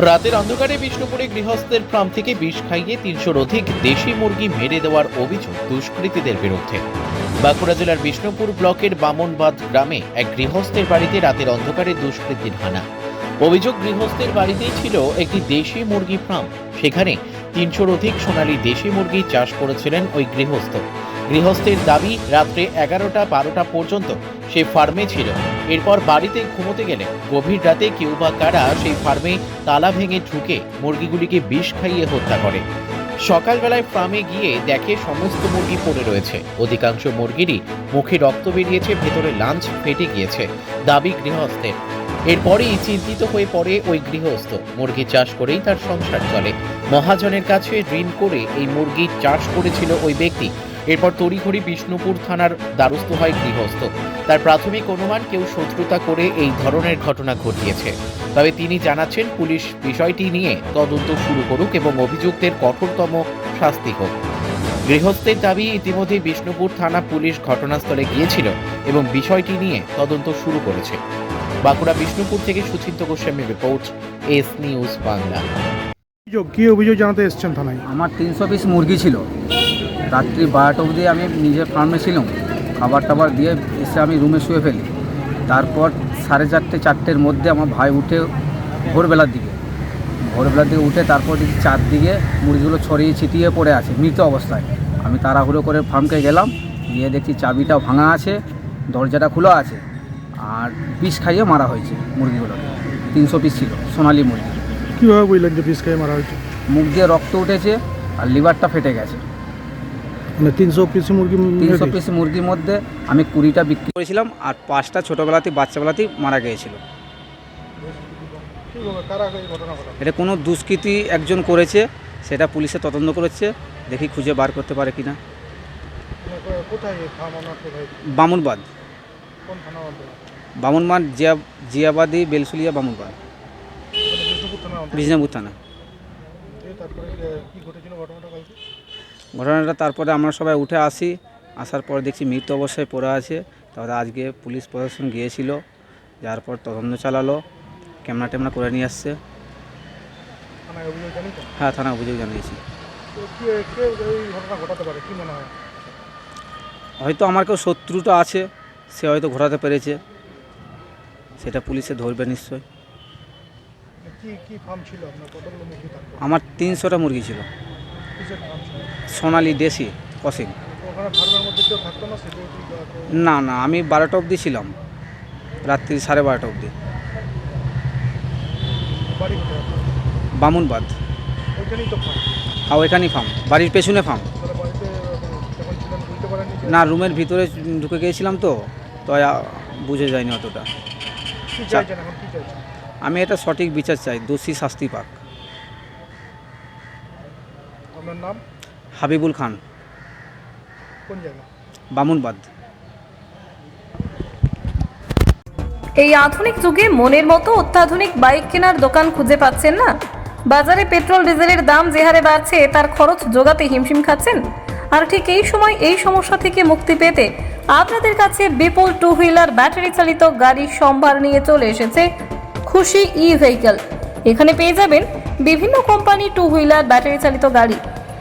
রাতের অন্ধকারে বিষ্ণুপুরে গৃহস্থের ফার্ম থেকে বিষ খাইয়ে তিনশোর অধিক দেশি মুরগি মেরে দেওয়ার অভিযোগ দুষ্কৃতীদের বিরুদ্ধে। বাঁকুড়া জেলার বিষ্ণুপুর ব্লকের বামনবাদ গ্রামে এক গৃহস্থের বাড়িতে রাতের অন্ধকারে দুষ্কৃতীর হানা। অভিযোগ গৃহস্থের বাড়িতেই ছিল একটি দেশি মুরগি ফার্ম। সেখানে তিনশোর অধিক সোনালী দেশি মুরগি চাষ করেছিলেন ওই গৃহস্থ। গৃহস্থের দাবি, রাত্রে এগারোটা বারোটা পর্যন্ত সে ফার্মে ছিল। এরপর বাড়িতে ঘুমোতে গেলে গভীর রাতে কেউ বা কারা সেই ফার্মে তালা ভেঙে ঢুকে মুরগিগুলিকে বিষ খাইয়ে হত্যা করে। সকালবেলায় ফার্মে গিয়ে দেখে সমস্ত মুরগি পড়ে রয়েছে। অধিকাংশ মুরগিরই মুখে রক্ত বেরিয়েছে, ভেতরে লাঞ্চ ফেটে গিয়েছে, দাবি গৃহস্থের। এরপরেই চিন্তিত হয়ে পড়ে ওই গৃহস্থ। মুরগি চাষ করেই তার সংসার চলে। মহাজনের কাছে ঋণ করে এই মুরগি চাষ করেছিল ওই ব্যক্তি। এরপর তড়িঘড়ি বিষ্ণুপুর থানার দ্বারস্থ হয় গৃহস্থ। তার প্রাথমিক অনুমান কেউ শত্রুতা করে এই ধরনের ঘটনা ঘটিয়েছে। তবে তিনি জানাচ্ছেন পুলিশ বিষয়টি নিয়ে তদন্ত শুরু করুক এবং অভিযুক্তের কঠোরতম শাস্তি হোক। গৃহস্থের দাবি ইতিমধ্যে বিষ্ণুপুর থানা পুলিশ ঘটনাস্থলে গিয়েছিল এবং বিষয়টি নিয়ে তদন্ত শুরু করেছে। বাঁকুড়া বিষ্ণুপুর থেকে Suchinta Goswami report S news Bangla. অভিযোগ কি অভিযোগ জানাতে এসেছেন থানায়? আমার তিনশো পিস মুরগি ছিল। রাত্রি বারোটা অবধি আমি নিজের ফার্মে ছিলাম। খাবার টাবার দিয়ে এসে আমি রুমে শুয়ে ফেলি। তারপর সাড়ে চারটে চারটের মধ্যে আমার ভাই উঠে ভোরবেলার দিকে। ভোরবেলার দিকে উঠে তারপর দেখি চারদিকে মুরগিগুলো ছড়িয়ে ছিটিয়ে পড়ে আছে মৃত অবস্থায়। আমি তাড়াহুড়ো করে ফার্মকে গেলাম গিয়ে দেখছি চাবিটা ভাঙা আছে দরজাটা খোলা আছে আর বিষ খাইয়ে মারা হয়েছে মুরগিগুলোকে। তিনশো পিস ছিল সোনালি মুরগি। কীভাবে বুঝলেন যে বিষ খাইয়ে মারা হয়েছে? মুখ দিয়ে রক্ত উঠেছে আর লিভারটা ফেটে গেছে। তিনশো পিস মুরগি তিনশো পিস মুরগির মধ্যে আমি কুড়িটা বিক্রি করেছিলাম আর পাঁচটা ছোটোবেলাতেই বাচ্চাবেলাতেই মারা গিয়েছিল। এটা কোনো দুষ্কৃতি একজন করেছে সেটা পুলিশে তদন্ত করেছে দেখি খুঁজে বার করতে পারে কিনা। বামুনবাদ। বামুনবাদ জিয়া জিয়াবাদি বেলসুলিয়া বামুনবাদ। বিষ্ণুপুর থানা বিজনাপুর থানা। তারপরে কি ঘটেছিল ঘটনাটা তারপরে আমরা সবাই উঠে আসি আসার পর দেখছি মৃত অবস্থায় পড়ে আছে। তারপরে আজকে পুলিশ প্রশাসন গিয়েছিল যার পর তদন্ত চালালো ক্যামেরা ট্যামেরা করে নিয়ে আসছে। হ্যাঁ থানা অভিযোগ জানিয়েছি। হয়তো আমার কেউ শত্রুটা আছে সে হয়তো ঘোরাতে পেরেছে। সেটা পুলিশে ধরবে নিশ্চয় আমার তিনশোটা মুরগি ছিল। সোনালি দেশি কসিং না? না আমি বারোটা অবধি ছিলাম। রাত্রি সাড়ে বারোটা অবধি? বামুনবাদ। ফার্ম ওইখানেই ফার্ম বাড়ির পেছনে ফার্ম না রুমের ভিতরে ঢুকে গিয়েছিলাম তো তো বুঝে যায়নি অতটা। আমি এটা সঠিক বিচার চাই দোষী শাস্তি পাক। আপনার নাম? হাবিবুল খান। কোন জায়গা? বামুনবাদ। এই আধুনিক যুগে মনের মতো অত্যাধুনিক বাইক কেনার দোকান খুঁজে পাচ্ছেন না? বাজারে পেট্রোল ডিজেলের দাম যে হারে বাড়ছে তার খরচ জোগাতে হিমশিম খাচ্ছেন? আর ঠিক এই সময় এই সমস্যা থেকে মুক্তি পেতে আপনাদের কাছে বিপুল টু হুইলার ব্যাটারি চালিত গাড়ির সম্ভার নিয়ে চলে এসেছে খুশি ই ভেহিকল এখানে পেয়ে যাবেন বিভিন্ন কোম্পানি টু হুইলার ব্যাটারি চালিত গাড়ি।